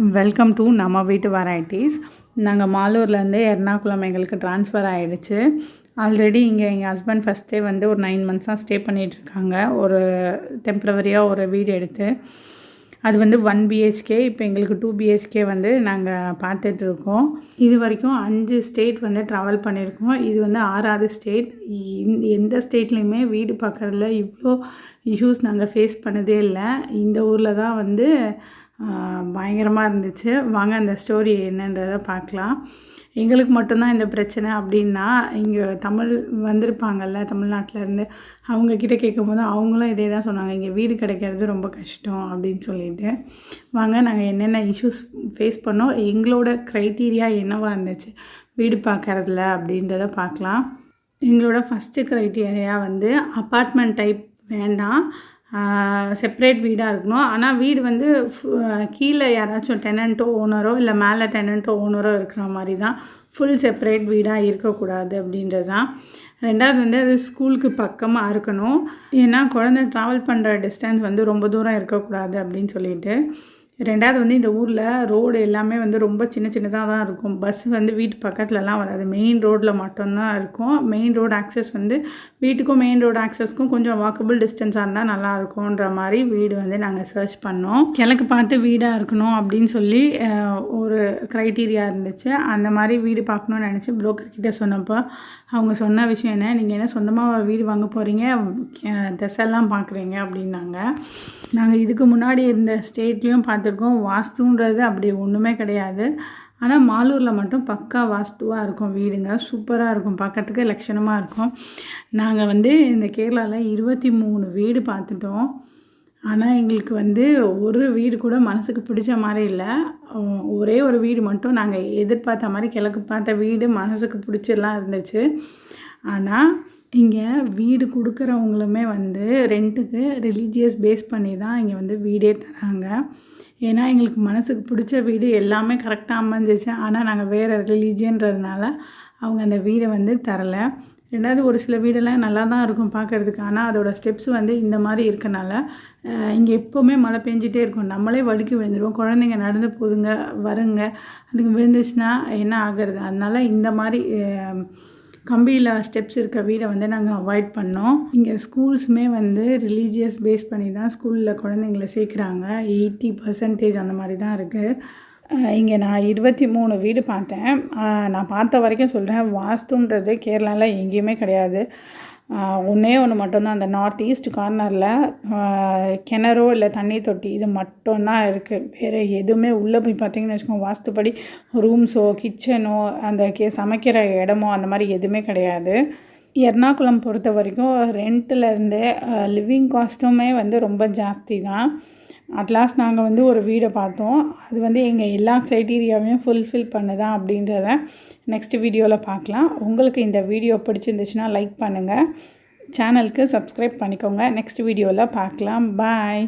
Welcome to நம்ம வீட்டு varieties நாங்கள் மாலூர்லேருந்து எர்ணாகுளம் எங்களுக்கு ட்ரான்ஸ்ஃபர் ஆகிடுச்சு ஆல்ரெடி இங்கே எங்கள் ஹஸ்பண்ட் ஃபஸ்ட்டே வந்து ஒரு நைன் மந்த்ஸாக ஸ்டே பண்ணிகிட்ருக்காங்க ஒரு டெம்ப்ரவரியாக ஒரு வீடு எடுத்து. அது வந்து ஒன் பிஹெச்கே இப்போ எங்களுக்கு டூ பிஹெச்கே வந்து நாங்கள் பார்த்துட்ருக்கோம் இது வரைக்கும் அஞ்சு ஸ்டேட் வந்து ட்ராவல் பண்ணியிருக்கோம் இது வந்து ஆறாவது ஸ்டேட் எந்த ஸ்டேட்லேயுமே வீடு பார்க்குறதுல இவ்வளோ இஷ்யூஸ் நாங்கள் ஃபேஸ் பண்ணதே இல்லை. இந்த ஊரில் தான் வந்து பயங்கரமாக இருந்துச்சு. வாங்க அந்த ஸ்டோரி என்னன்றதை பார்க்கலாம். எங்களுக்கு மட்டும்தான் இந்த பிரச்சனை அப்படின்னா இங்கே தமிழ் வந்திருப்பாங்கல்ல தமிழ்நாட்டிலேருந்து அவங்கக்கிட்ட கேட்கும்போது அவங்களும் இதே தான் சொன்னாங்க. இங்கே வீடு கிடைக்கிறது ரொம்ப கஷ்டம் அப்படின்னு சொல்லிட்டு. வாங்க நாங்கள் என்னென்ன இஷ்யூஸ் ஃபேஸ் பண்ணோம் எங்களோட க்ரைட்டீரியா என்னவாக இருந்துச்சு வீடு பார்க்குறதுல அப்படின்றத பார்க்கலாம். எங்களோட ஃபஸ்ட்டு க்ரைட்டீரியா வந்து அப்பார்ட்மெண்ட் டைப் வேண்டாம். செப்ரேட் வீடாக இருக்கணும். ஆனால் வீடு வந்து கீழே யாராச்சும் டெனண்ட்டோ ஓனரோ இல்லை மேலே டெனண்ட்டோ ஓனரோ இருக்கிற மாதிரி தான் ஃபுல் செப்ரேட் வீடாக இருக்கக்கூடாது அப்படின்றது தான் ரெண்டாவது வந்து அது ஸ்கூலுக்கு பக்கமாக இருக்கணும். ஏன்னா குழந்தை ட்ராவல் பண்ணுற டிஸ்டன்ஸ் வந்து ரொம்ப தூரம் இருக்கக்கூடாது அப்படின்னு சொல்லிட்டு. ரெண்டாவது வந்து இந்த ஊரில் ரோடு எல்லாமே வந்து ரொம்ப சின்ன சின்னதாக தான் இருக்கும். பஸ் வந்து வீட்டு பக்கத்துலலாம் வராது. மெயின் ரோட்டில் மட்டும்தான் இருக்கும். மெயின் ரோடு ஆக்சஸ் வந்து வீட்டுக்கும் மெயின் ரோடு ஆக்சஸ்க்கும் கொஞ்சம் வாக்கபிள் டிஸ்டன்ஸாக இருந்தால் நல்லா இருக்கும்ன்ற மாதிரி வீடு வந்து நாங்கள் சர்ச் பண்ணோம். கிழக்கு பார்த்து வீடாக இருக்கணும் அப்படின்னு சொல்லி ஒரு க்ரைட்டீரியா இருந்துச்சு. அந்த மாதிரி வீடு பார்க்கணுன்னு நினச்சி புரோக்கர்கிட்ட சொன்னப்போ அவங்க சொன்ன விஷயம் என்ன? நீங்கள் என்ன சொந்தமாக வீடு வாங்க போகிறீங்க திசைலாம் பார்க்குறீங்க அப்படின்னாங்க. நாங்கள் இதுக்கு முன்னாடி இருந்த ஸ்டேட்லேயும் பார்த்து பார்த்துருக்கோம் வாஸ்துன்றது அப்படி ஒன்றுமே கிடையாது. ஆனால் மாலூரில் மட்டும் பக்கா வாஸ்துவாக இருக்கும் வீடுங்க. சூப்பராக இருக்கும். பார்க்கறதுக்கு லட்சணமாக இருக்கும். நாங்கள் வந்து இந்த கேரளாவில் இருபத்தி மூணு வீடு பார்த்துட்டோம் ஆனால் எங்களுக்கு வந்து ஒரு வீடு கூட மனசுக்கு பிடிச்ச மாதிரி இல்லை. ஒரே ஒரு வீடு மட்டும். நாங்கள் எதிர்பார்த்த மாதிரி கிழக்கு பார்த்த வீடு மனசுக்கு பிடிச்செல்லாம் இருந்துச்சு. ஆனால் இங்கே வீடு கொடுக்குறவங்களுமே வந்து ரெண்ட்டுக்கு ரிலீஜியஸ் பேஸ் பண்ணி தான் இங்கே வந்து வீடே தராங்க. ஏன்னா எங்களுக்கு மனசுக்கு பிடிச்ச வீடு எல்லாமே கரெக்டாக அமைஞ்சிச்சு. ஆனால் நாங்கள் வேறு ரிலீஜியன்றதுனால அவங்க அந்த வீடை வந்து தரலை. ரெண்டாவது ஒரு சில வீடெல்லாம் நல்லா தான் இருக்கும் பார்க்குறதுக்கு ஆனால் அதோடய ஸ்டெப்ஸ் வந்து இந்த மாதிரி இருக்கனால இங்கே எப்போவுமே மழை பெஞ்சிட்டே இருக்கும். நம்மளே வடுக்கி விழுந்துருவோம். குழந்தைங்க நடந்து போதுங்க வருங்க. அதுக்கு விழுந்துச்சுன்னா என்ன ஆகிறது? அதனால் இந்த மாதிரி கம்பியில் ஸ்டெப்ஸ் இருக்க வீடை வந்து நாங்கள் அவாய்ட் பண்ணோம். இங்கே ஸ்கூல்ஸுமே வந்து ரிலீஜியஸ் பேஸ் பண்ணி தான் ஸ்கூலில் குழந்தைங்கள சேர்க்குறாங்க. எயிட்டி பர்சன்டேஜ் அந்த மாதிரி தான் இருக்குது இங்கே நான் இருபத்தி மூணு வீடு பார்த்தேன். நான் பார்த்த வரைக்கும் சொல்கிறேன் வாஸ்துன்றது கேரளாவில் எங்கேயுமே கிடையாது. ஒன்றே ஒன்று மட்டும்தான். அந்த நார்த் ஈஸ்ட் கார்னரில் கிணறோ இல்லை தண்ணி தொட்டி இது மட்டும்தான் இருக்குது வேறு எதுவுமே உள்ளே போய் பார்த்தீங்கன்னு வச்சுக்கோங்க வாஸ்துப்படி ரூம்ஸோ கிச்சனோ அந்த கே சமைக்கிற இடமோ அந்த மாதிரி எதுவுமே கிடையாது. எர்ணாகுளம் பொறுத்த வரைக்கும் ரெண்ட்டில் இருந்து லிவிங் காஸ்ட்டுமே வந்து ரொம்ப ஜாஸ்தி தான். அட்லாஸ்ட் நாங்கள் வந்து ஒரு வீடை பார்த்தோம். அது வந்து எங்கள் எல்லா க்ரைட்டீரியாவையும் ஃபுல்ஃபில் பண்ணுதான் அப்படின்றத நெக்ஸ்ட் வீடியோவில் பார்க்கலாம். உங்களுக்கு இந்த வீடியோ பிடிச்சிருந்துச்சுன்னா லைக் பண்ணுங்கள் சேனலுக்கு சப்ஸ்கிரைப் பண்ணிக்கோங்க. நெக்ஸ்ட் வீடியோவில் பார்க்கலாம். பாய்